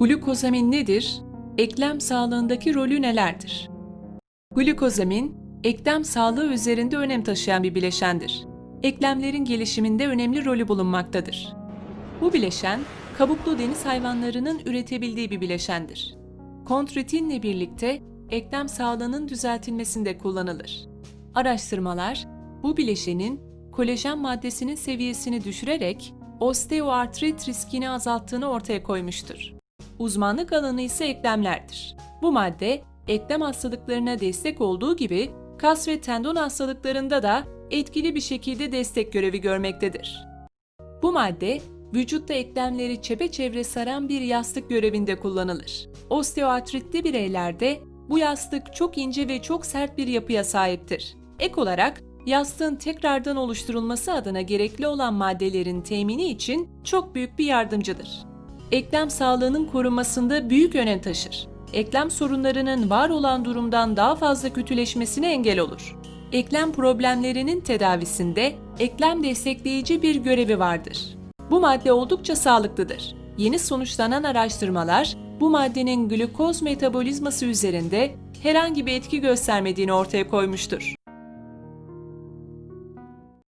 Glukozamin nedir? Eklem sağlığındaki rolü nelerdir? Glukozamin, eklem sağlığı üzerinde önem taşıyan bir bileşendir. Eklemlerin gelişiminde önemli rolü bulunmaktadır. Bu bileşen, kabuklu deniz hayvanlarının üretebildiği bir bileşendir. Kontritinle birlikte eklem sağlığının düzeltilmesinde kullanılır. Araştırmalar, bu bileşenin kolajen maddesinin seviyesini düşürerek osteoartrit riskini azalttığını ortaya koymuştur. Uzmanlık alanı ise eklemlerdir. Bu madde eklem hastalıklarına destek olduğu gibi kas ve tendon hastalıklarında da etkili bir şekilde destek görevi görmektedir. Bu madde vücutta eklemleri çepeçevre saran bir yastık görevinde kullanılır. Osteoartritli bireylerde bu yastık çok ince ve çok sert bir yapıya sahiptir. Ek olarak yastığın tekrardan oluşturulması adına gerekli olan maddelerin temini için çok büyük bir yardımcıdır. Eklem sağlığının korunmasında büyük önem taşır. Eklem sorunlarının var olan durumdan daha fazla kötüleşmesine engel olur. Eklem problemlerinin tedavisinde eklem destekleyici bir görevi vardır. Bu madde oldukça sağlıklıdır. Yeni sonuçlanan araştırmalar bu maddenin glukoz metabolizması üzerinde herhangi bir etki göstermediğini ortaya koymuştur.